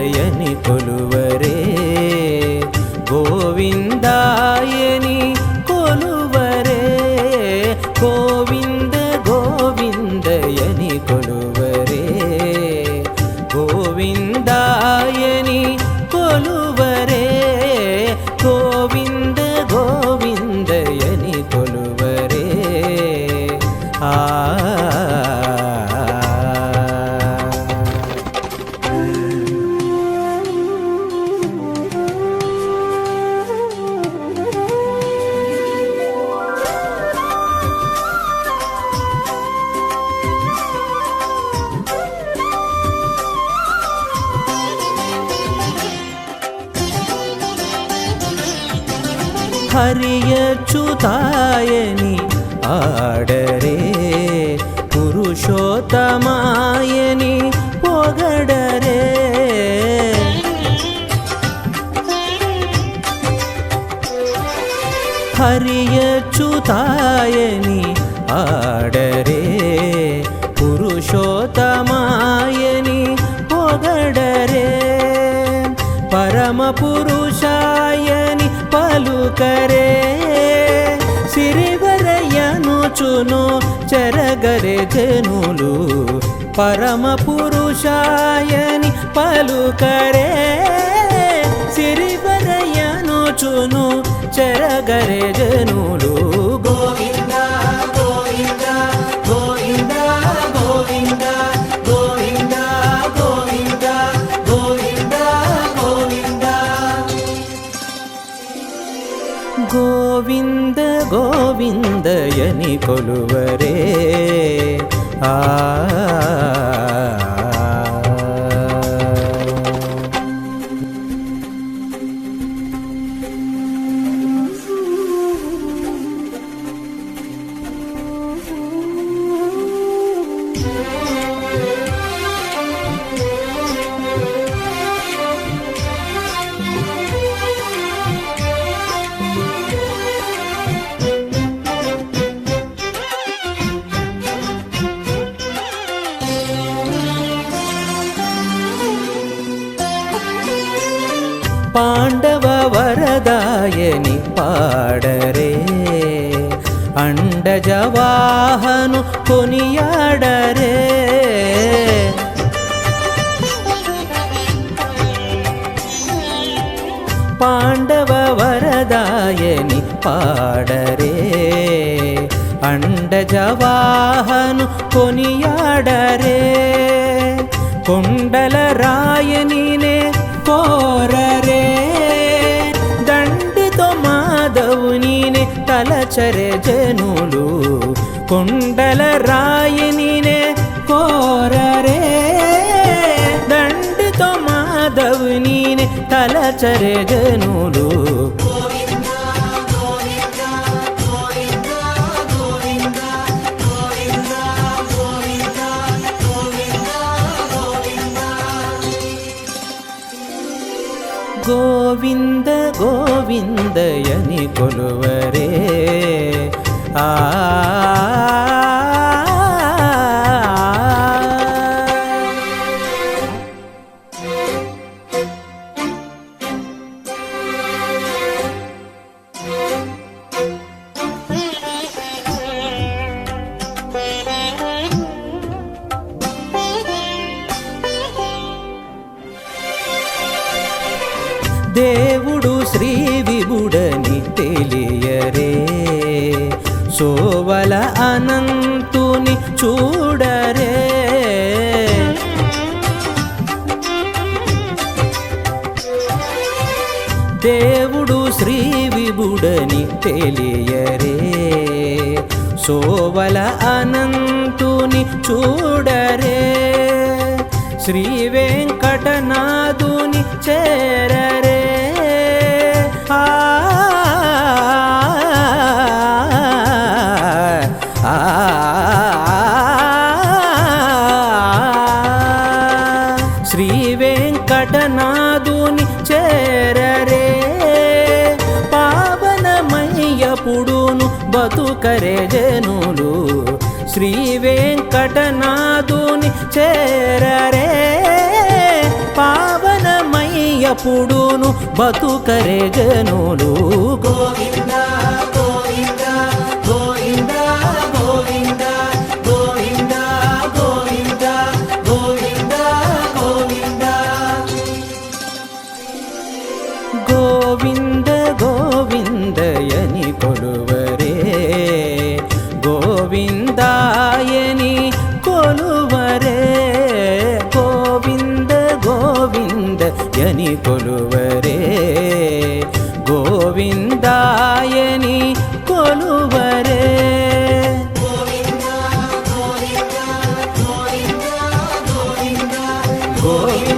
గోవింద గోవిందయని కొలువరే గోవిందాయని కొలువరే గోవింద గోవిందయని కొలువరే గోవిందాయని కొలువరే గోవింద హరియచుతాయని ఆడరే పురుషోత్తమాయని పొగడరే. హరియచుతాయని ఆడరే పురుషోత్తమా కరే సిరివరయ్యను చును చరగరే జనులు పరమ పురుషాయని పలుకరే సిరివరయ్యను చును చరగరే జనులు గోవిందయని కొలువరే ఆ ವರದಾಯನಿ ಪಾಡರೆ ಅಂಡಜವಾಹನು ಕೊನಿಯಾಡರೆ ಪಾಂಡವ ವರದಾಯನಿ ಪಾಡರೆ ಅಂಡಜವಾಹನು ಕೊನಿಯಾಡರೆ ಕೊಂಡಲರಾಯನಿನೇ ಕೋರರೇ అలచరే జనులు కొండల రాయనినే కోరరే. దండితో మాధవునినే తలచరే జనులు. గో ಗೋವಿಂದ ಗೋವಿಂದಯನಿ ಕೊಲುವರೇ ಆ దేవుడు శ్రీ విభుడని తెలియరే. సోవల అనంతుని చూడరే. దేవుడు శ్రీ విభుడని తెలియరే. సోవల అనంతుని చూడరే. శ్రీ వెంకటనాథుని చేరరే. బతుకరేజనులు శ్రీ వెంకటనాథుని చేరరే. పావనమయ్యప్పుడును బతుకరేజనులు గోవింద కొలువరే గోవిందాయని కొలువరే గోవింద